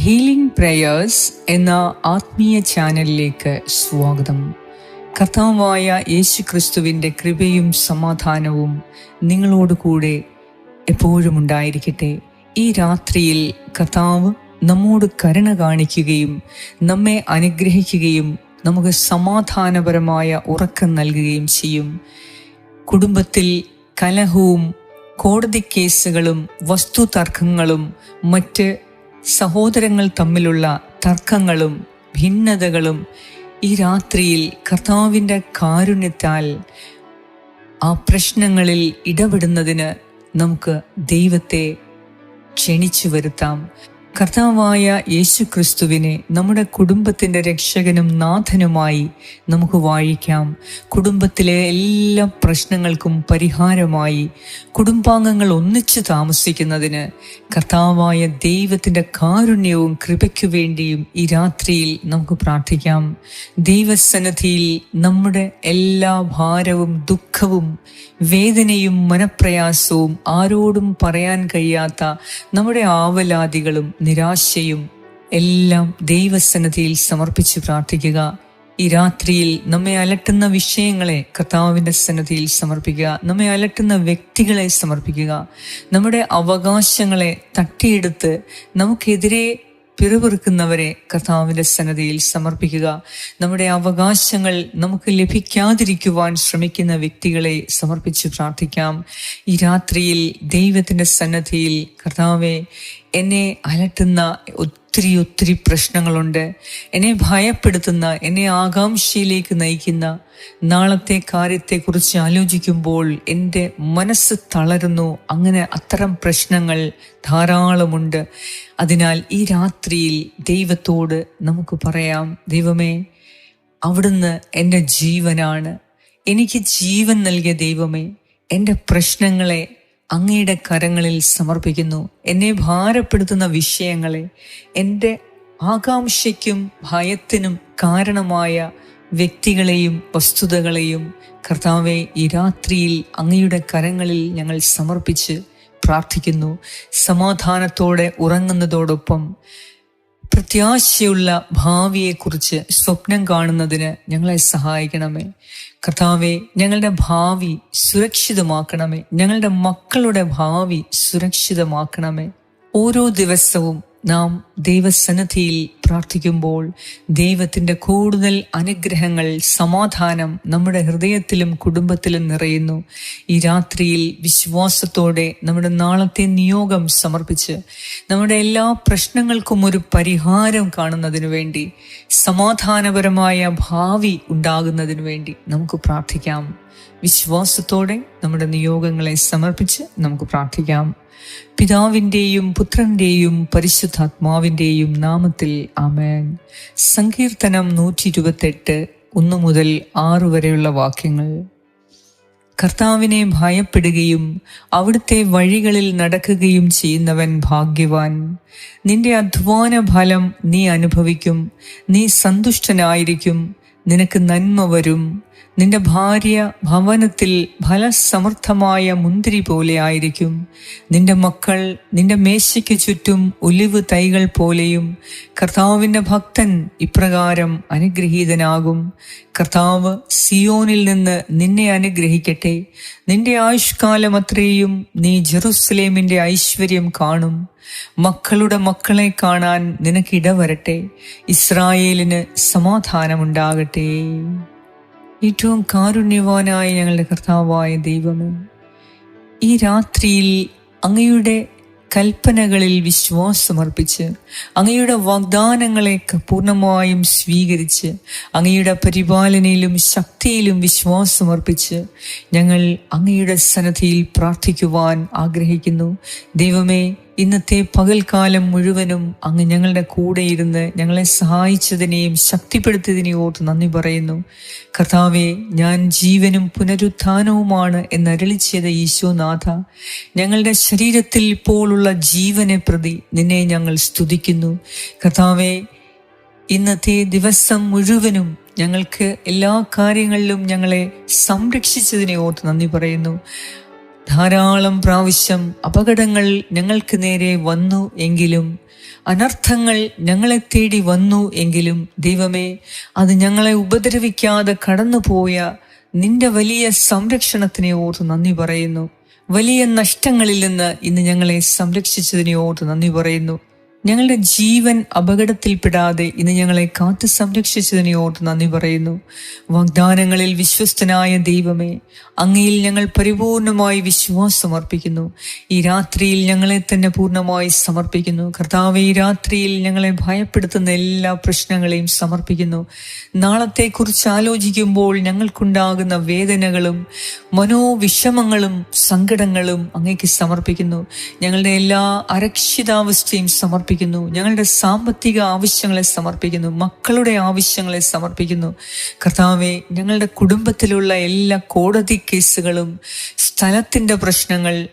Healing prayers എന്ന ആത്മീയ ചാനലിലേക്ക് സ്വാഗതം. കർത്താവായ യേശു ക്രിസ്തുവിന്റെ കൃപയും സമാധാനവും നിങ്ങളോട് കൂടെ എപ്പോഴും ഉണ്ടായിരിക്കട്ടെ. ഈ രാത്രിയിൽ കർത്താവ് നമ്മോട് കരുണ കാണിക്കുകയും നമ്മെ അനുഗ്രഹിക്കുകയും നമുക്ക് സമാധാനപരമായ ഉറക്കം നൽകുകയും ചെയ്യും. കുടുംബത്തിൽ കലഹവും കോടതി കേസുകളും വസ്തുതർക്കങ്ങളും മറ്റ് സഹോദരങ്ങൾ തമ്മിലുള്ള തർക്കങ്ങളും ഭിന്നതകളും ഈ രാത്രിയിൽ കർത്താവിന്റെ കാരുണ്യത്താൽ ആ പ്രശ്നങ്ങളിൽ ഇടപെടുന്നതിന് നമുക്ക് ദൈവത്തെ ക്ഷണിച്ചു വരുത്താം. കർത്താവായ യേശു ക്രിസ്തുവിനെ നമ്മുടെ കുടുംബത്തിന്റെ രക്ഷകനും നാഥനുമായി നമുക്ക് വാഴിക്കാം. കുടുംബത്തിലെ എല്ലാ പ്രശ്നങ്ങൾക്കും പരിഹാരമായി കുടുംബാംഗങ്ങൾ ഒന്നിച്ചു താമസിക്കുന്നതിന് കർത്താവായ ദൈവത്തിന്റെ കാരുണ്യവും കൃപയ്ക്കു വേണ്ടിയും ഈ രാത്രിയിൽ നമുക്ക് പ്രാർത്ഥിക്കാം. ദൈവസന്നിധിയിൽ നമ്മുടെ എല്ലാ ഭാരവും ദുഃഖവും വേദനയും മനപ്രയാസവും ആരോടും പറയാൻ കഴിയാത്ത നമ്മുടെ ആവലാദികളും നിരാശയും എല്ലാം ദൈവസന്നതിയിൽ സമർപ്പിച്ച് പ്രാർത്ഥിക്കുക. ഈ രാത്രിയിൽ നമ്മെ അലട്ടുന്ന വിഷയങ്ങളെ കർത്താവിന്റെ സന്നദ്ധിയിൽ സമർപ്പിക്കുക. നമ്മെ അലട്ടുന്ന വ്യക്തികളെ സമർപ്പിക്കുക. നമ്മുടെ അവകാശങ്ങളെ തട്ടിയെടുത്ത് നമുക്കെതിരെ പിറുപിറുക്കുന്നവരെ കർത്താവിന്റെ സന്നദ്ധിയിൽ സമർപ്പിക്കുക. നമ്മുടെ അവകാശങ്ങൾ നമുക്ക് ലഭിക്കാതിരിക്കുവാൻ ശ്രമിക്കുന്ന വ്യക്തികളെ സമർപ്പിച്ച് പ്രാർത്ഥിക്കാം. ഈ രാത്രിയിൽ ദൈവത്തിന്റെ സന്നദ്ധിയിൽ കർത്താവെ എന്നെ അലട്ടുന്ന ഒത്തിരി ഒത്തിരി പ്രശ്നങ്ങളുണ്ട്. എന്നെ ഭയപ്പെടുത്തുന്ന എന്നെ ആകാംക്ഷയിലേക്ക് നയിക്കുന്ന നാളത്തെ കാര്യത്തെക്കുറിച്ച് ആലോചിക്കുമ്പോൾ എന്റെ മനസ്സ് തളരുന്നു. അങ്ങനെ അത്തരം പ്രശ്നങ്ങൾ ധാരാളമുണ്ട്. അതിനാൽ ഈ രാത്രിയിൽ ദൈവത്തോട് നമുക്ക് പറയാം ദൈവമേ അവിടുന്ന് എന്റെ ജീവനാണ്. എനിക്ക് ജീവൻ നൽകിയ ദൈവമേ എന്റെ പ്രശ്നങ്ങളെ അങ്ങയുടെ കരങ്ങളിൽ സമർപ്പിക്കുന്നു. എന്നെ ഭാരപ്പെടുത്തുന്ന വിഷയങ്ങളെ എന്റെ ആകാംക്ഷയ്ക്കും ഭയത്തിനും കാരണമായ വ്യക്തികളെയും വസ്തുതകളെയും കർത്താവെ ഈ രാത്രിയിൽ അങ്ങയുടെ കരങ്ങളിൽ ഞങ്ങൾ സമർപ്പിച്ച് പ്രാർത്ഥിക്കുന്നു. സമാധാനത്തോടെ ഉറങ്ങുന്നതോടൊപ്പം പ്രത്യാശയുള്ള ഭാവിയെക്കുറിച്ച് സ്വപ്നം കാണുന്നതിന് ഞങ്ങളെ സഹായിക്കണമേ. കർത്താവെ ഞങ്ങളുടെ ഭാവി സുരക്ഷിതമാക്കണമേ. ഞങ്ങളുടെ മക്കളുടെ ഭാവി സുരക്ഷിതമാക്കണമേ. ഓരോ ദിവസവും നാം ദൈവസന്നിധിയിൽ പ്രാർത്ഥിക്കുമ്പോൾ ദൈവത്തിന്റെ കൂടുതൽ അനുഗ്രഹങ്ങൾ സമാധാനം നമ്മുടെ ഹൃദയത്തിലും കുടുംബത്തിലും നിറയുന്നു. ഈ രാത്രിയിൽ വിശ്വാസത്തോടെ നമ്മുടെ നാളത്തെ നിയോഗം സമർപ്പിച്ച് നമ്മുടെ എല്ലാ പ്രശ്നങ്ങൾക്കും ഒരു പരിഹാരം കാണുന്നതിനു വേണ്ടി സമാധാനപരമായ ഭാവി ഉണ്ടാകുന്നതിനു വേണ്ടി നമുക്ക് പ്രാർത്ഥിക്കാം. വിശ്വാസത്തോടെ നമ്മുടെ നിയോഗങ്ങളെ സമർപ്പിച്ച് നമുക്ക് പ്രാർത്ഥിക്കാം. പിതാവിന്റെയും പുത്രന്റെയും പരിശുദ്ധാത്മാവിന്റെയും നാമത്തിൽ ആമേൻ. സങ്കീർത്തനം നൂറ്റി ഇരുപത്തെട്ട് ഒന്ന് മുതൽ ആറ് വരെയുള്ള വാക്യങ്ങൾ. കർത്താവിനെ ഭയപ്പെടുകയും അവിടുത്തെ വഴികളിൽ നടക്കുകയും ചെയ്യുന്നവൻ ഭാഗ്യവാൻ. നിന്റെ അധ്വാന ഫലം നീ അനുഭവിക്കും നീ സന്തുഷ്ടനായിരിക്കും നിനക്ക് നന്മ വരും. നിന്റെ ഭാര്യ ഭവനത്തിൽ ഫലസമർത്ഥമായ മുന്തിരി പോലെ ആയിരിക്കും. നിന്റെ മക്കൾ നിന്റെ മേശയ്ക്ക് ചുറ്റും ഒലിവ് തൈകൾ പോലെയും കർത്താവിന്റെ ഭക്തൻ ഇപ്രകാരം അനുഗ്രഹീതനാകും. കർത്താവ് സിയോനിൽ നിന്ന് നിന്നെ അനുഗ്രഹിക്കട്ടെ. നിന്റെ ആയുഷ്കാലം അത്രയും നീ ജെറുസലേമിന്റെ ഐശ്വര്യം കാണും. മക്കളുടെ മക്കളെ കാണാൻ നിനക്കിടവരട്ടെ ഇസ്രായേലിന് സമാധാനമുണ്ടാകട്ടെ. ഏറ്റവും കാരുണ്യവാനായ ഞങ്ങളുടെ കർത്താവായ ദൈവമേ ഈ രാത്രിയിൽ അങ്ങയുടെ കൽപ്പനകളിൽ വിശ്വാസമർപ്പിച്ച് അങ്ങയുടെ വാഗ്ദാനങ്ങളെ പൂർണമായും സ്വീകരിച്ച് അങ്ങയുടെ പരിപാലനയിലും ശക്തിയിലും വിശ്വാസമർപ്പിച്ച് ഞങ്ങൾ അങ്ങയുടെ സന്നദ്ധിയിൽ പ്രാർത്ഥിക്കുവാൻ ആഗ്രഹിക്കുന്നു. ദൈവമേ ഇന്നത്തെ പകൽക്കാലം മുഴുവനും അങ്ങ് ഞങ്ങളുടെ കൂടെ ഇരുന്ന് ഞങ്ങളെ സഹായിച്ചതിനെയും ശക്തിപ്പെടുത്തിയതിനെയും ഓർത്ത് നന്ദി പറയുന്നു. കർത്താവെ ഞാൻ ജീവനും പുനരുത്ഥാനവുമാണ് എന്നരളി ചെയ്ത ഈശോനാഥ ഞങ്ങളുടെ ശരീരത്തിൽ ഇപ്പോഴുള്ള ജീവനെ പ്രതി നിന്നെ ഞങ്ങൾ സ്തുതിക്കുന്നു. കർത്താവെ ഇന്നത്തെ ദിവസം മുഴുവനും ഞങ്ങൾക്ക് എല്ലാ കാര്യങ്ങളിലും ഞങ്ങളെ സംരക്ഷിച്ചതിനെ ഓർത്ത് നന്ദി പറയുന്നു. ധാരാളം പ്രാവശ്യം അപകടങ്ങൾ ഞങ്ങൾക്ക് നേരെ വന്നു എങ്കിലും അനർത്ഥങ്ങൾ ഞങ്ങളെ തേടി വന്നു എങ്കിലും ദൈവമേ അത് ഞങ്ങളെ ഉപദ്രവിക്കാതെ കടന്നുപോയ നിന്റെ വലിയ സംരക്ഷണത്തിനെ ഓർത്ത് നന്ദി പറയുന്നു. വലിയ നഷ്ടങ്ങളിൽ നിന്ന് ഇന്ന് ഞങ്ങളെ സംരക്ഷിച്ചതിനെ ഓർത്ത് നന്ദി പറയുന്നു. ഞങ്ങളുടെ ജീവൻ അപകടത്തിൽപ്പെടാതെ ഇന്ന് ഞങ്ങളെ കാത്തു സംരക്ഷിച്ചതിനെ ഓർത്ത് നന്ദി പറയുന്നു. വാഗ്ദാനങ്ങളിൽ വിശ്വസ്തനായ ദൈവമേ അങ്ങയിൽ ഞങ്ങൾ പരിപൂർണമായി വിശ്വാസം അർപ്പിക്കുന്നു. ഈ രാത്രിയിൽ ഞങ്ങളെ തന്നെ പൂർണമായി സമർപ്പിക്കുന്നു. കർത്താവ് ഈ രാത്രിയിൽ ഞങ്ങളെ ഭയപ്പെടുത്തുന്ന എല്ലാ പ്രശ്നങ്ങളെയും സമർപ്പിക്കുന്നു. നാളത്തെക്കുറിച്ച് ആലോചിക്കുമ്പോൾ ഞങ്ങൾക്കുണ്ടാകുന്ന വേദനകളും മനോവിഷമങ്ങളും സങ്കടങ്ങളും അങ്ങേക്ക് സമർപ്പിക്കുന്നു. ഞങ്ങളുടെ എല്ലാ അരക്ഷിതാവസ്ഥയും സമർപ്പിക്കുന്നു. ഞങ്ങളുടെ സാമ്പത്തിക ആവശ്യങ്ങളെ സമർപ്പിക്കുന്നു. മക്കളുടെ ആവശ്യങ്ങളെ സമർപ്പിക്കുന്നു. കർത്താവെ ഞങ്ങളുടെ കുടുംബത്തിലുള്ള എല്ലാ കോടതി കേസുകളും സ്ഥലത്തിന്റെ പ്രശ്നങ്ങൾ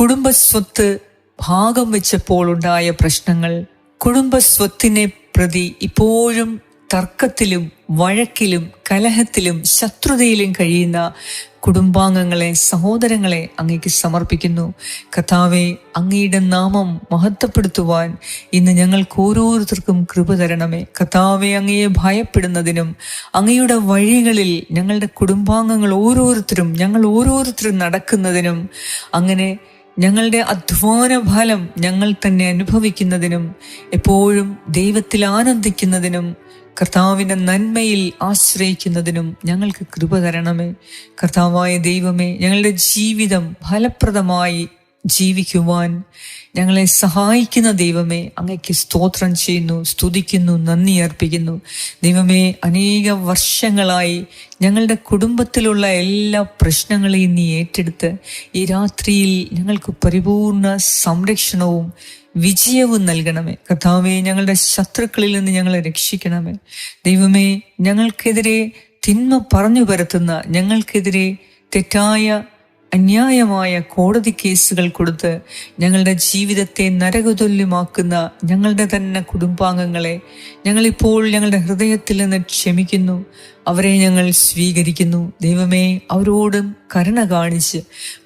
കുടുംബസ്വത്ത് ഭാഗം വെച്ചപ്പോൾ ഉണ്ടായ പ്രശ്നങ്ങൾ കുടുംബസ്വത്തിനെ പ്രതി ഇപ്പോഴും തർക്കത്തിലും വഴക്കിലും കലഹത്തിലും ശത്രുതയിലും കഴിയുന്ന കുടുംബാംഗങ്ങളെ സഹോദരങ്ങളെ അങ്ങേക്ക് സമർപ്പിക്കുന്നു. കഥാവെ അങ്ങയുടെ നാമം മഹത്വപ്പെടുത്തുവാൻ ഇന്ന് ഞങ്ങൾക്ക് ഓരോരുത്തർക്കും കൃപ തരണമേ. കഥാവെ അങ്ങയെ ഭയപ്പെടുന്നതിനും അങ്ങയുടെ വഴികളിൽ ഞങ്ങളുടെ കുടുംബാംഗങ്ങൾ ഓരോരുത്തരും ഞങ്ങൾ ഓരോരുത്തരും നടക്കുന്നതിനും അങ്ങനെ ഞങ്ങളുടെ അധ്വാന ഫലം ഞങ്ങൾ തന്നെ അനുഭവിക്കുന്നതിനും എപ്പോഴും ദൈവത്തിൽ ആനന്ദിക്കുന്നതിനും കർത്താവിന്റെ നന്മയിൽ ആശ്രയിക്കുന്നതിനും ഞങ്ങൾക്ക് കൃപ തരണമേ. കർത്താവായ ദൈവമേ ഞങ്ങളുടെ ജീവിതം ഫലപ്രദമായി ജീവിക്കുവാൻ ഞങ്ങളെ സഹായിക്കുന്ന ദൈവമേ അങ്ങയ്ക്ക് സ്തോത്രം ചെയ്യുന്നു സ്തുതിക്കുന്നു നന്ദി അർപ്പിക്കുന്നു. ദൈവമേ അനേക വർഷങ്ങളായി ഞങ്ങളുടെ കുടുംബത്തിലുള്ള എല്ലാ പ്രശ്നങ്ങളെയും നീ ഏറ്റെടുത്ത് ഈ രാത്രിയിൽ ഞങ്ങൾക്ക് പരിപൂർണ സംരക്ഷണവും വിജയവും നൽകണമേ. കർത്താവെ ഞങ്ങളുടെ ശത്രുക്കളിൽ നിന്ന് ഞങ്ങളെ രക്ഷിക്കണമേ. ദൈവമേ ഞങ്ങൾക്കെതിരെ തിന്മ പറഞ്ഞു പരത്തുന്ന ഞങ്ങൾക്കെതിരെ തെറ്റായ അന്യായമായ കോടതി കേസുകൾ കൊടുത്ത് ഞങ്ങളുടെ ജീവിതത്തെ നരകതുല്യമാക്കുന്ന ഞങ്ങളുടെ തന്നെ കുടുംബാംഗങ്ങളെ ഞങ്ങളിപ്പോൾ ഞങ്ങളുടെ ഹൃദയത്തിൽ നിന്ന് ക്ഷമിക്കുന്നു. അവരെ ഞങ്ങൾ സ്വീകരിക്കുന്നു. ദൈവമേ അവരോടും കരുണ കാണിച്ച്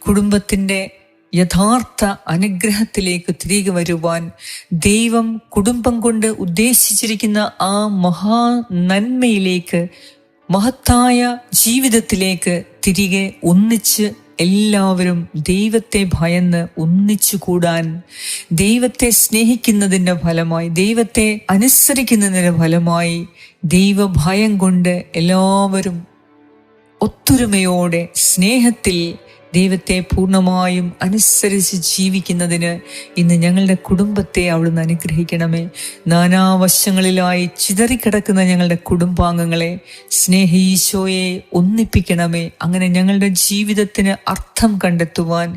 കുടുംബത്തിന്റെ യഥാർത്ഥ അനുഗ്രഹത്തിലേക്ക് തിരികെ വരുവാൻ ദൈവം കുടുംബം കൊണ്ട് ഉദ്ദേശിച്ചിരിക്കുന്ന ആ മഹാ നന്മയിലേക്ക് മഹത്തായ ജീവിതത്തിലേക്ക് തിരികെ ഒന്നിച്ച് എല്ലാവരും ദൈവത്തെ ഭയന്ന് ഒന്നിച്ചു കൂടാൻ ദൈവത്തെ സ്നേഹിക്കുന്നതിന്റെ ഫലമായി ദൈവത്തെ അനുസരിക്കുന്നതിന്റെ ഫലമായി ദൈവഭയം കൊണ്ട് എല്ലാവരും ഒത്തൊരുമയോടെ സ്നേഹത്തിൽ ദൈവത്തെ പൂർണമായും അനുസരിച്ച് ജീവിക്കുന്നതിന് ഇന്ന് ഞങ്ങളുടെ കുടുംബത്തെ അവിടുന്ന് അനുഗ്രഹിക്കണമേ. നാനാവശങ്ങളിലായി ചിതറിക്കിടക്കുന്ന ഞങ്ങളുടെ കുടുംബാംഗങ്ങളെ സ്നേഹീശോയെ ഒന്നിപ്പിക്കണമേ. അങ്ങനെ ഞങ്ങളുടെ ജീവിതത്തിന് അർത്ഥം കണ്ടെത്തുവാൻ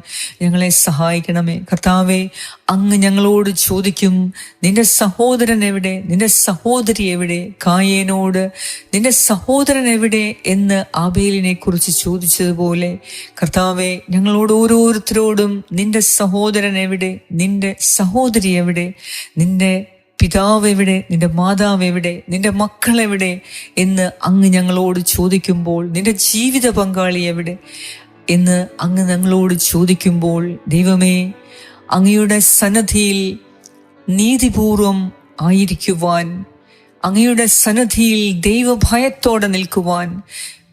ഞങ്ങളെ സഹായിക്കണമേ. കർത്താവെ അങ്ങ് ഞങ്ങളോട് ചോദിക്കും നിന്റെ സഹോദരൻ എവിടെ? നിന്റെ സഹോദരി എവിടെ? കായേനോട് നിന്റെ സഹോദരൻ എവിടെ? എന്ന് ആബേലിനെ കുറിച്ച് ചോദിച്ചതുപോലെ കർത്താവെ ഞങ്ങളോട് ഓരോരുത്തരോടും നിന്റെ സഹോദരൻ എവിടെ? നിന്റെ സഹോദരി എവിടെ? നിന്റെ പിതാവ് എവിടെ? നിന്റെ മാതാവ് എവിടെ? നിന്റെ മക്കൾ എവിടെ? എന്ന് അങ്ങ് ഞങ്ങളോട് ചോദിക്കുമ്പോൾ നിന്റെ ജീവിത പങ്കാളി എവിടെ? എന്ന് അങ്ങ് ഞങ്ങളോട് ചോദിക്കുമ്പോൾ ദൈവമേ അങ്ങയുടെ സന്നദ്ധിയിൽ നീതിപൂർവം ആയിരിക്കുവാൻ അങ്ങയുടെ സന്നദ്ധിയിൽ ദൈവഭയത്തോടെ നിൽക്കുവാൻ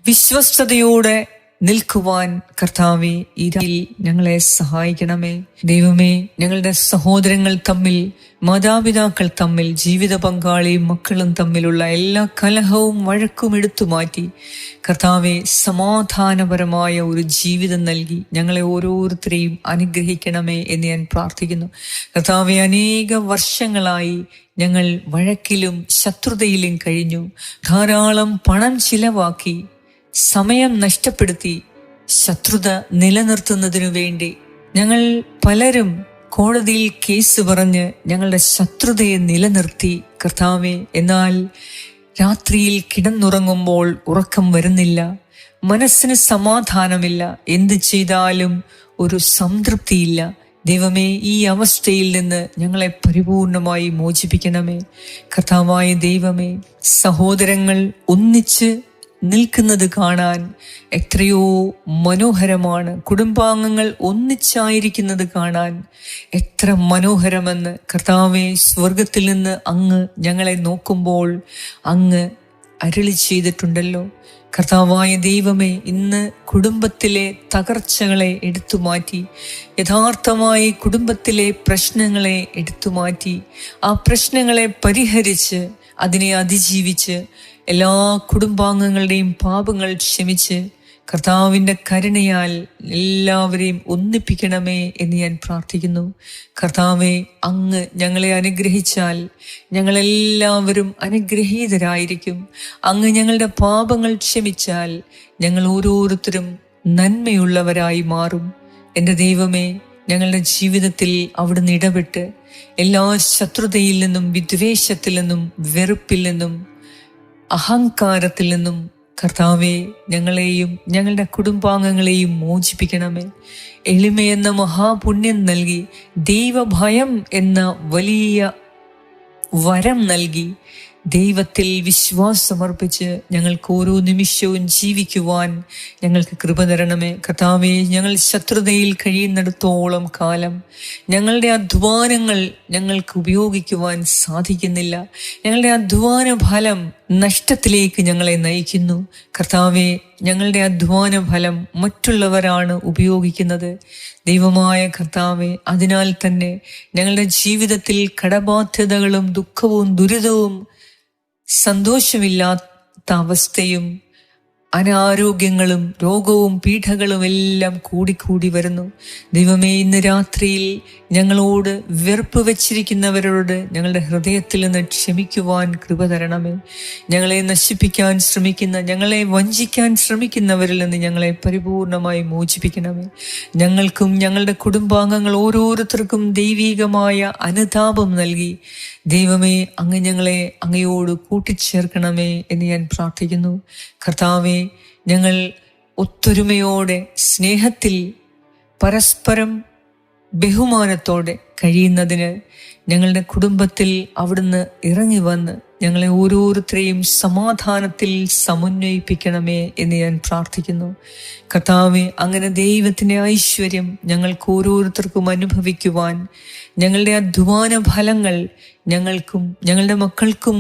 വിശ്വസ്തയോടെ നിൽക്കുവാൻ കർത്താവെ ഈ ഞങ്ങളെ സഹായിക്കണമേ. ദൈവമേ ഞങ്ങളുടെ സഹോദരങ്ങൾ തമ്മിൽ മാതാപിതാക്കൾ തമ്മിൽ ജീവിത പങ്കാളിയും മക്കളും തമ്മിലുള്ള എല്ലാ കലഹവും വഴക്കും എടുത്തു മാറ്റി കർത്താവെ സമാധാനപരമായ ഒരു ജീവിതം നൽകി ഞങ്ങളെ ഓരോരുത്തരെയും അനുഗ്രഹിക്കണമേ എന്ന് ഞാൻ പ്രാർത്ഥിക്കുന്നു. കർത്താവെ അനേക വർഷങ്ങളായി ഞങ്ങൾ വഴക്കിലും ശത്രുതയിലും കഴിഞ്ഞു. ധാരാളം പണം ചിലവാക്കി സമയം നഷ്ടപ്പെടുത്തി ശത്രുത നിലനിർത്തുന്നതിനു വേണ്ടി ഞങ്ങൾ പലരും കോടതിയിൽ കേസ് പറഞ്ഞ് ഞങ്ങളുടെ ശത്രുതയെ നിലനിർത്തി കർത്താവെ എന്നാൽ രാത്രിയിൽ കിടന്നുറങ്ങുമ്പോൾ ഉറക്കം വരുന്നില്ല മനസ്സിന് സമാധാനമില്ല എന്ത് ചെയ്താലും ഒരു സംതൃപ്തിയില്ല. ദൈവമേ ഈ അവസ്ഥയിൽ നിന്ന് ഞങ്ങളെ പരിപൂർണമായി മോചിപ്പിക്കണമേ. കർത്താവായ ദൈവമേ സഹോദരങ്ങൾ ഒന്നിച്ച് നിൽക്കുന്നത് കാണാൻ എത്രയോ മനോഹരമാണ്. കുടുംബാംഗങ്ങൾ ഒന്നിച്ചായിരിക്കുന്നത് കാണാൻ എത്ര മനോഹരമെന്ന് കർത്താവെ സ്വർഗത്തിൽ നിന്ന് അങ്ങ് ഞങ്ങളെ നോക്കുമ്പോൾ അങ്ങ് അരളി ചെയ്തിട്ടുണ്ടല്ലോ. കർത്താവായ ദൈവമേ ഇന്ന് കുടുംബത്തിലെ തകർച്ചകളെ എടുത്തു മാറ്റി യഥാർത്ഥമായി കുടുംബത്തിലെ പ്രശ്നങ്ങളെ എടുത്തു മാറ്റി ആ പ്രശ്നങ്ങളെ പരിഹരിച്ച് അതിനെ അതിജീവിച്ച് എല്ലാ കുടുംബാംഗങ്ങളുടെയും പാപങ്ങൾ ക്ഷമിച്ച് കർത്താവിന്റെ കരുണയാൽ എല്ലാവരെയും ഒന്നിപ്പിക്കണമേ എന്ന് ഞാൻ പ്രാർത്ഥിക്കുന്നു. കർത്താവെ അങ്ങ് ഞങ്ങളെ അനുഗ്രഹിച്ചാൽ ഞങ്ങളെല്ലാവരും അനുഗ്രഹീതരായിരിക്കും. അങ്ങ് ഞങ്ങളുടെ പാപങ്ങൾ ക്ഷമിച്ചാൽ ഞങ്ങൾ ഓരോരുത്തരും നന്മയുള്ളവരായി മാറും. എന്റെ ദൈവമേ ഞങ്ങളുടെ ജീവിതത്തിൽ അവിടുന്ന് ഇടപെട്ട് എല്ലാ ശത്രുതയിൽ നിന്നും വിദ്വേഷത്തിൽ നിന്നും വെറുപ്പിൽ നിന്നും അഹങ്കാരത്തിൽ നിന്നും കർത്താവെ ഞങ്ങളെയും ഞങ്ങളുടെ കുടുംബാംഗങ്ങളെയും മോചിപ്പിക്കണമേ. എളിമയെന്ന മഹാപുണ്യം നൽകി ദൈവഭയം എന്ന വലിയ വരം നൽകി ദൈവത്തിൽ വിശ്വാസമർപ്പിച്ച് ഞങ്ങൾക്ക് ഓരോ നിമിഷവും ജീവിക്കുവാൻ ഞങ്ങൾക്ക് കൃപ തരണമേ. കർത്താവെ ഞങ്ങൾ ശത്രുതയിൽ കഴിയുന്നിടത്തോളം കാലം ഞങ്ങളുടെ അധ്വാനങ്ങൾ ഞങ്ങൾക്ക് ഉപയോഗിക്കുവാൻ സാധിക്കുന്നില്ല. ഞങ്ങളുടെ അധ്വാന ഫലം നഷ്ടത്തിലേക്ക് ഞങ്ങളെ നയിക്കുന്നു. കർത്താവെ ഞങ്ങളുടെ അധ്വാന ഫലം മറ്റുള്ളവരാണ് ഉപയോഗിക്കുന്നത്. ദൈവമായ കർത്താവെ അതിനാൽ തന്നെ ഞങ്ങളുടെ ജീവിതത്തിൽ കടബാധ്യതകളും ദുഃഖവും ദുരിതവും സന്തോഷമില്ലാത്ത അവസ്ഥയും അനാരോഗ്യങ്ങളും രോഗവും പീഠകളും എല്ലാം കൂടിക്കൂടി വരുന്നു. ദൈവമേ ഇന്ന് രാത്രിയിൽ ഞങ്ങളോട് വെറുപ്പ് വച്ചിരിക്കുന്നവരോട് ഞങ്ങളുടെ ഹൃദയത്തിൽ നിന്ന് ക്ഷമിക്കുവാൻ കൃപ തരണമേ. ഞങ്ങളെ നശിപ്പിക്കാൻ ശ്രമിക്കുന്ന ഞങ്ങളെ വഞ്ചിക്കാൻ ശ്രമിക്കുന്നവരിൽ നിന്ന് ഞങ്ങളെ പരിപൂർണമായി മോചിപ്പിക്കണമേ. ഞങ്ങൾക്കും ഞങ്ങളുടെ കുടുംബാംഗങ്ങൾ ഓരോരുത്തർക്കും ദൈവീകമായ അനുതാപം നൽകി ദൈവമേ അങ്ങ് ഞങ്ങളെ അങ്ങയോട് കൂട്ടിച്ചേർക്കണമേ എന്ന് ഞാൻ പ്രാർത്ഥിക്കുന്നു. കർത്താവേ ഞങ്ങൾ ഒത്തൊരുമയോടെ സ്നേഹത്തിൽ പരസ്പരം ബഹുമാനത്തോടെ കഴിയുന്നതിന് ഞങ്ങളുടെ കുടുംബത്തിൽ അവിടുന്ന് ഇറങ്ങി വന്ന് ഞങ്ങളെ ഓരോരുത്തരെയും സമാധാനത്തിൽ സമന്വയിപ്പിക്കണമേ എന്ന് ഞാൻ പ്രാർത്ഥിക്കുന്നു. കർത്താവെ അങ്ങനെ ദൈവത്തിന്റെ ഐശ്വര്യം ഞങ്ങൾക്ക് ഓരോരുത്തർക്കും അനുഭവിക്കുവാൻ ഞങ്ങളുടെ അധ്വാന ഫലങ്ങൾ ഞങ്ങൾക്കും ഞങ്ങളുടെ മക്കൾക്കും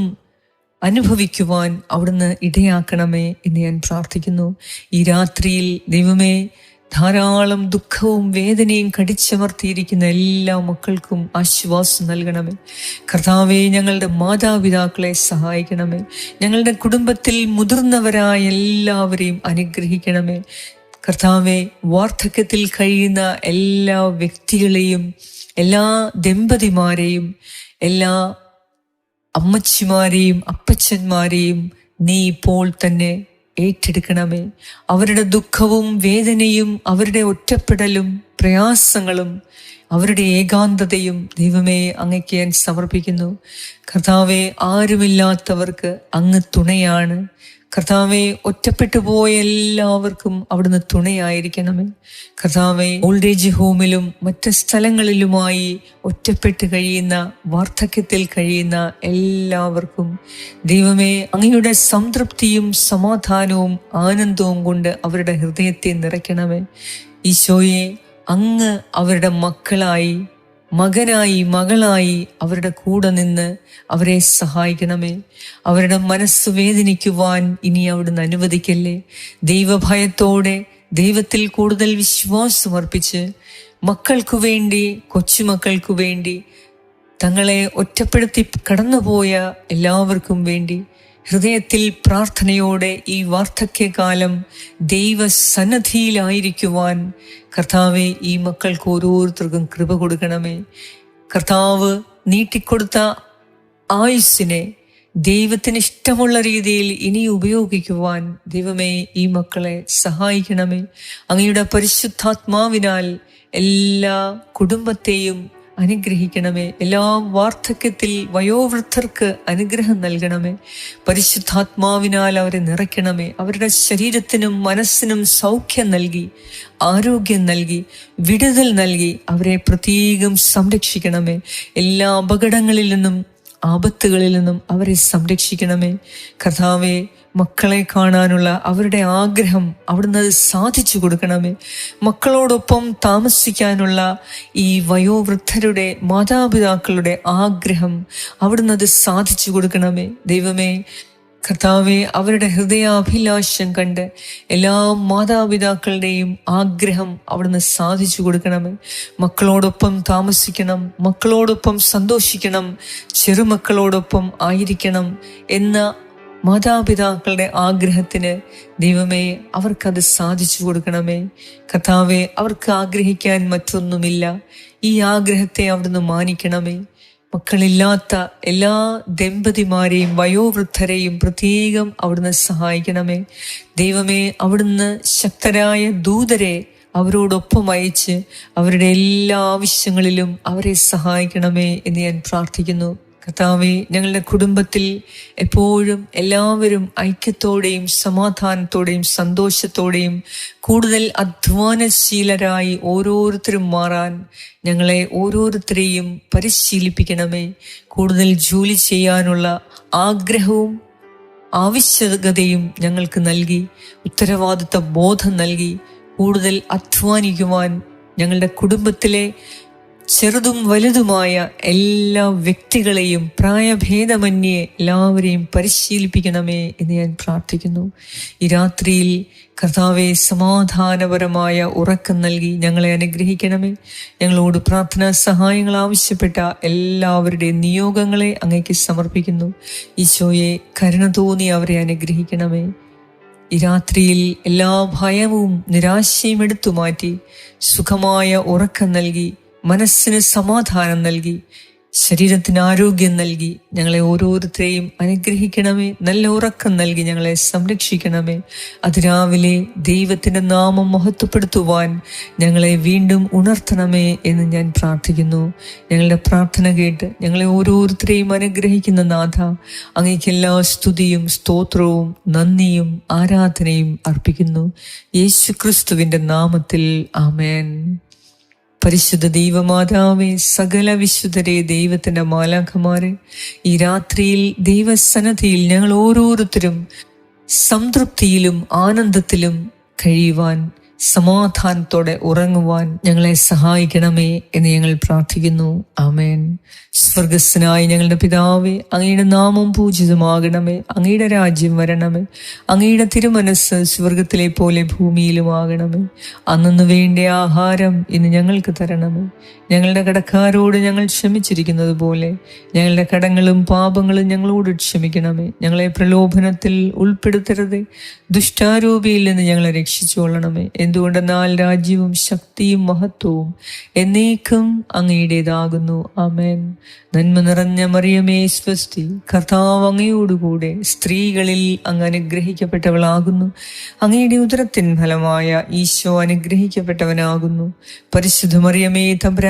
അനുഭവിക്കുവാൻ അവിടുന്ന് ഇടയാക്കണമേ എന്ന് ഞാൻ പ്രാർത്ഥിക്കുന്നു. ഈ രാത്രിയിൽ ദൈവമേ ധാരാളം ദുഃഖവും വേദനയും കടിച്ചമർത്തിയിരിക്കുന്ന എല്ലാ മക്കൾക്കും ആശ്വാസം നൽകണമേ. കർത്താവെ ഞങ്ങളുടെ മാതാപിതാക്കളെ സഹായിക്കണമേ. ഞങ്ങളുടെ കുടുംബത്തിൽ മുതിർന്നവരായ എല്ലാവരെയും അനുഗ്രഹിക്കണമേ. കർത്താവെ വാർദ്ധക്യത്തിൽ കഴിയുന്ന എല്ലാ വ്യക്തികളെയും എല്ലാ ദമ്പതിമാരെയും എല്ലാ അമ്മച്ചിമാരെയും അപ്പച്ചന്മാരെയും നീ ഇപ്പോൾ തന്നെ ഏറ്റെടുക്കണമേ. അവരുടെ ദുഃഖവും വേദനയും അവരുടെ ഒറ്റപ്പെടലും പ്രയാസങ്ങളും അവരുടെ ഏകാന്തതയും ദൈവമേ അങ്ങയ്ക്ക് ഞാൻ സമർപ്പിക്കുന്നു. കർത്താവെ ആരുമില്ലാത്തവർക്ക് അങ്ങ് തുണയാണ്. കർത്താവെ ഒറ്റപ്പെട്ടു പോയ എല്ലാവർക്കും അവിടുന്ന് തുണയായിരിക്കണമേ. കർത്താവെ ഓൾഡ് ഏജ് ഹോമിലും മറ്റ് സ്ഥലങ്ങളിലുമായി ഒറ്റപ്പെട്ട് കഴിയുന്ന വാർദ്ധക്യത്തിൽ കഴിയുന്ന എല്ലാവർക്കും ദൈവമേ അങ്ങയുടെ സംതൃപ്തിയും സമാധാനവും ആനന്ദവും കൊണ്ട് അവരുടെ ഹൃദയത്തെ നിറയ്ക്കണമേ. ഈശോയെ അങ്ങ് അവരുടെ മക്കളായി മകനായി മകളായി അവരുടെ കൂടെ നിന്ന് അവരെ സഹായിക്കണമേ. അവരുടെ മനസ്സ് വേദനിക്കുവാൻ ഇനി അവിടുന്ന് അനുവദിക്കല്ലേ. ദൈവഭയത്തോടെ ദൈവത്തിൽ കൂടുതൽ വിശ്വാസം അർപ്പിച്ച് മക്കൾക്കു വേണ്ടി കൊച്ചുമക്കൾക്കു വേണ്ടി തങ്ങളെ ഒറ്റപ്പെടുത്തി കടന്നുപോയ എല്ലാവർക്കും വേണ്ടി ഹൃദയത്തിൽ പ്രാർത്ഥനയോടെ ഈ വാർദ്ധക്യകാലം ദൈവസന്നദ്ധിയിലായിരിക്കുവാൻ കർത്താവെ ഈ മക്കൾക്ക് ഓരോരുത്തർക്കും കൃപ കൊടുക്കണമേ. കർത്താവ് നീട്ടിക്കൊടുത്ത ആയുസ്സിനെ ദൈവത്തിന് ഇഷ്ടമുള്ള രീതിയിൽ ഇനി ഉപയോഗിക്കുവാൻ ദൈവമേ ഈ മക്കളെ സഹായിക്കണമേ. അങ്ങയുടെ പരിശുദ്ധാത്മാവിനാൽ എല്ലാ കുടുംബത്തെയും അനുഗ്രഹിക്കണമേ. എല്ലാ വാർദ്ധക്യത്തിൽ വയോവൃദ്ധർക്ക് അനുഗ്രഹം നൽകണമേ. പരിശുദ്ധാത്മാവിനാൽ അവരെ നിറയ്ക്കണമേ. അവരുടെ ശരീരത്തിനും മനസ്സിനും സൗഖ്യം നൽകി ആരോഗ്യം നൽകി വിടുതൽ നൽകി അവരെ പ്രത്യേകം സംരക്ഷിക്കണമേ. എല്ലാ അപകടങ്ങളിൽ നിന്നും ആപത്തുകളിൽ നിന്നും അവരെ സംരക്ഷിക്കണമേ. കർത്താവെ മക്കളെ കാണാനുള്ള അവരുടെ ആഗ്രഹം അവിടുന്ന് അത് സാധിച്ചു കൊടുക്കണമേ. മക്കളോടൊപ്പം താമസിക്കാനുള്ള ഈ വയോവൃദ്ധരുടെ മാതാപിതാക്കളുടെ ആഗ്രഹം അവിടുന്ന് അത് സാധിച്ചു കൊടുക്കണമേ. ദൈവമേ കർത്താവെ അവരുടെ ഹൃദയാഭിലാഷം കണ്ട് എല്ലാ മാതാപിതാക്കളുടെയും ആഗ്രഹം അവിടുന്ന് സാധിച്ചു കൊടുക്കണമേ. മക്കളോടൊപ്പം താമസിക്കണം മക്കളോടൊപ്പം സന്തോഷിക്കണം ചെറുമക്കളോടൊപ്പം ആയിരിക്കണം എന്ന മാതാപിതാക്കളുടെ ആഗ്രഹത്തിന് ദൈവമേ അവർക്കത് സാധിച്ചു കൊടുക്കണമേ. കഥാവെ അവർക്ക് ആഗ്രഹിക്കാൻ മറ്റൊന്നുമില്ല. ഈ ആഗ്രഹത്തെ അവിടുന്ന് മാനിക്കണമേ. മക്കളില്ലാത്ത എല്ലാ ദമ്പതിമാരെയും വയോവൃദ്ധരെയും പ്രത്യേകം അവിടുന്ന് സഹായിക്കണമേ. ദൈവമേ അവിടുന്ന് ശക്തരായ ദൂതരെ അവരോടൊപ്പം അയച്ച് അവരുടെ എല്ലാ ആവശ്യങ്ങളിലും അവരെ സഹായിക്കണമേ എന്ന് ഞാൻ പ്രാർത്ഥിക്കുന്നു. കർത്താവെ ഞങ്ങളുടെ കുടുംബത്തിൽ എപ്പോഴും എല്ലാവരും ഐക്യത്തോടെയും സമാധാനത്തോടെയും സന്തോഷത്തോടെയും കൂടുതൽ അധ്വാനശീലരായി ഓരോരുത്തരും മാറാൻ ഞങ്ങളെ ഓരോരുത്തരെയും പരിശീലിപ്പിക്കണമേ. കൂടുതൽ ജോലി ചെയ്യാനുള്ള ആഗ്രഹവും ആവശ്യകതയും ഞങ്ങൾക്ക് നൽകി ഉത്തരവാദിത്ത ബോധം നൽകി കൂടുതൽ അധ്വാനിക്കുവാൻ ഞങ്ങളുടെ കുടുംബത്തിലെ ചെറുതും വലുതുമായ എല്ലാ വ്യക്തികളെയും പ്രായഭേദമന്യേ എല്ലാവരെയും പരിശീലിപ്പിക്കണമേ എന്ന് ഞാൻ പ്രാർത്ഥിക്കുന്നു. ഈ രാത്രിയിൽ കർത്താവെ സമാധാനപരമായ ഉറക്കം നൽകി ഞങ്ങളെ അനുഗ്രഹിക്കണമേ. ഞങ്ങളോട് പ്രാർത്ഥനാ സഹായങ്ങൾ ആവശ്യപ്പെട്ട എല്ലാവരുടെയും നിയോഗങ്ങളെ അങ്ങേക്ക് സമർപ്പിക്കുന്നു. ഈശോയെ കരുണ തോന്നി അവരെ അനുഗ്രഹിക്കണമേ. ഈ രാത്രിയിൽ എല്ലാ ഭയവും നിരാശയും എടുത്തു മാറ്റി സുഖമായ ഉറക്കം നൽകി മനസ്സിന് സമാധാനം നൽകി ശരീരത്തിന് ആരോഗ്യം നൽകി ഞങ്ങളെ ഓരോരുത്തരെയും അനുഗ്രഹിക്കണമേ. നല്ല ഉറക്കം നൽകി ഞങ്ങളെ സംരക്ഷിക്കണമേ. അതിരാവിലെ ദൈവത്തിന്റെ നാമം മഹത്വപ്പെടുത്തുവാൻ ഞങ്ങളെ വീണ്ടും ഉണർത്തണമേ എന്ന് ഞാൻ പ്രാർത്ഥിക്കുന്നു. ഞങ്ങളുടെ പ്രാർത്ഥന കേട്ട് ഞങ്ങളെ ഓരോരുത്തരെയും അനുഗ്രഹിക്കുന്ന നാഥ അങ്ങേക്ക് എല്ലാ സ്തുതിയും സ്തോത്രവും നന്ദിയും ആരാധനയും അർപ്പിക്കുന്നു. യേശു ക്രിസ്തുവിന്റെ നാമത്തിൽ ആമേൻ. പരിശുദ്ധ ദൈവമാതാവേ സകല വിശുദ്ധരെ ദൈവത്തിന്റെ മാലാഖമാരെ ഈ രാത്രിയിൽ ദൈവസന്നദ്ധിയിൽ ഞങ്ങൾ ഓരോരുത്തരും സംതൃപ്തിയിലും ആനന്ദത്തിലും കഴിയുവാൻ സമാധാനത്തോടെ ഉറങ്ങുവാൻ ഞങ്ങളെ സഹായിക്കണമേ എന്ന് ഞങ്ങൾ പ്രാർത്ഥിക്കുന്നു. ആമേൻ. സ്വർഗസ്സനായി ഞങ്ങളുടെ പിതാവേ അങ്ങയുടെ നാമം പൂജിതമാകണമേ. അങ്ങയുടെ രാജ്യം വരണമേ. അങ്ങയുടെ തിരുമനസ് സ്വർഗത്തിലെ പോലെ ഭൂമിയിലുമാകണമേ. അന്നു വേണ്ട ആഹാരം ഇന്ന് ഞങ്ങൾക്ക് തരണമേ. ഞങ്ങളുടെ കടക്കാരോട് ഞങ്ങൾ ക്ഷമിച്ചിരിക്കുന്നത് പോലെ ഞങ്ങളുടെ കടങ്ങളും പാപങ്ങളും ഞങ്ങളോട് ക്ഷമിക്കണമേ. ഞങ്ങളെ പ്രലോഭനത്തിൽ ഉൾപ്പെടുത്തരുതേ. ദുഷ്ടാരൂപിയിൽ നിന്ന് ഞങ്ങളെ രക്ഷിച്ചുകൊള്ളണമേ. എന്തുകൊണ്ടെന്നാൽ രാജ്യവും ശക്തിയും മഹത്വവും എന്നേക്കും അങ്ങയുടേതാകുന്നു. ആമേൻ. നന്മ നിറഞ്ഞ മറിയമേ സ്വസ്തി. കർത്താവ് അങ്ങയോടുകൂടെ സ്ത്രീകളിൽ അങ്ങ് അനുഗ്രഹിക്കപ്പെട്ടവളാകുന്നു. അങ്ങയുടെ ഉദരത്തിൻ ഫലമായ ഈശോ അനുഗ്രഹിക്കപ്പെട്ടവനാകുന്നു. പരിശുദ്ധ മറിയമേ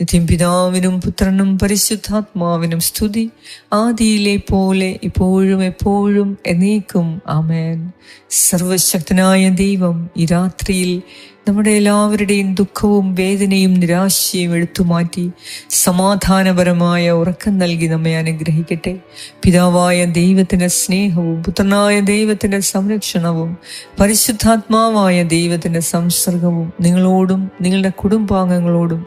നിത്യം പിതാവിനും പുത്രനും പരിശുദ്ധാത്മാവിനും സ്തുതി. ആദിയിലെ പോലെ ഇപ്പോഴും എപ്പോഴും എന്നേക്കും. ആമേൻ. സർവശക്തനായ ദൈവം ഈ രാത്രിയിൽ നമ്മുടെ എല്ലാവരുടെയും ദുഃഖവും വേദനയും നിരാശയും എടുത്തുമാറ്റി സമാധാനപരമായ ഉറക്കം നൽകി നമ്മെ അനുഗ്രഹിക്കട്ടെ. പിതാവായ ദൈവത്തിന്റെ സ്നേഹവും പുത്രനായ ദൈവത്തിന്റെ സംരക്ഷണവും പരിശുദ്ധാത്മാവായ ദൈവത്തിന്റെ സംസർഗവും നിങ്ങളോടും നിങ്ങളുടെ കുടുംബാംഗങ്ങളോടും